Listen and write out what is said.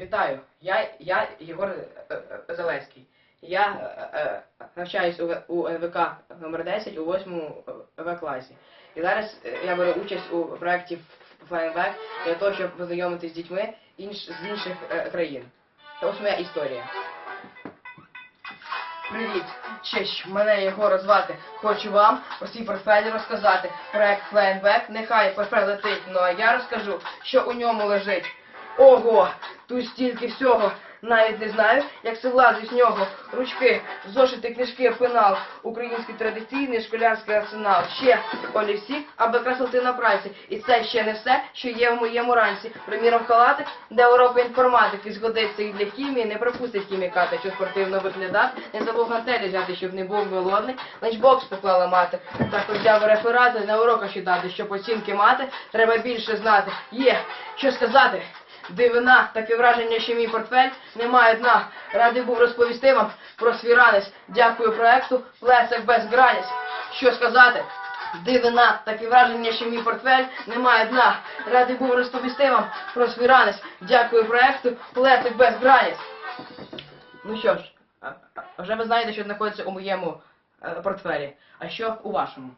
Вітаю, я, я Єгор е, е, Я е, навчаюсь у, НВК номер 10 у 8 В класі. І зараз я беру участь у проєкті Flying для того, щоб познайомитися з дітьми з інших країн. Та ось моя історія. Привіт, честь, мене Єгора звати. Хочу вам про свій портфель розказати. Проект Flying нехай портфель летить, ну а я розкажу, що у ньому лежить. Ого, тут стільки всього. Навіть не знаю, як це влазить з нього. Ручки, зошити, книжки, пенал, український традиційний школярський арсенал. Ще олівці, аби красоти на праці. І це ще не все, що є в моєму ранці. Приміром, халатик, де уроки інформатики згодиться і для хімії, не пропустить хімікати, що спортивно виглядати. Не забув гантелі взяти, щоб не був голодний. Ланчбокс поклала мати. Також взяв реферати на уроках читати, щоб оцінки мати, треба більше знати. Є, що сказати. Дивина, таке враження, що мій портфель не має дна. Радий був розповісти вам про свій ранець. Дякую проекту Лесик без границь. Що сказати? Дивина, таке враження, що мій портфель не має дна. Радий був розповісти вам про свій ранець. Дякую проекту Лесик без границь. Ну що ж, вже ви знаєте, що знаходиться у моєму е, портфелі. А що у вашому?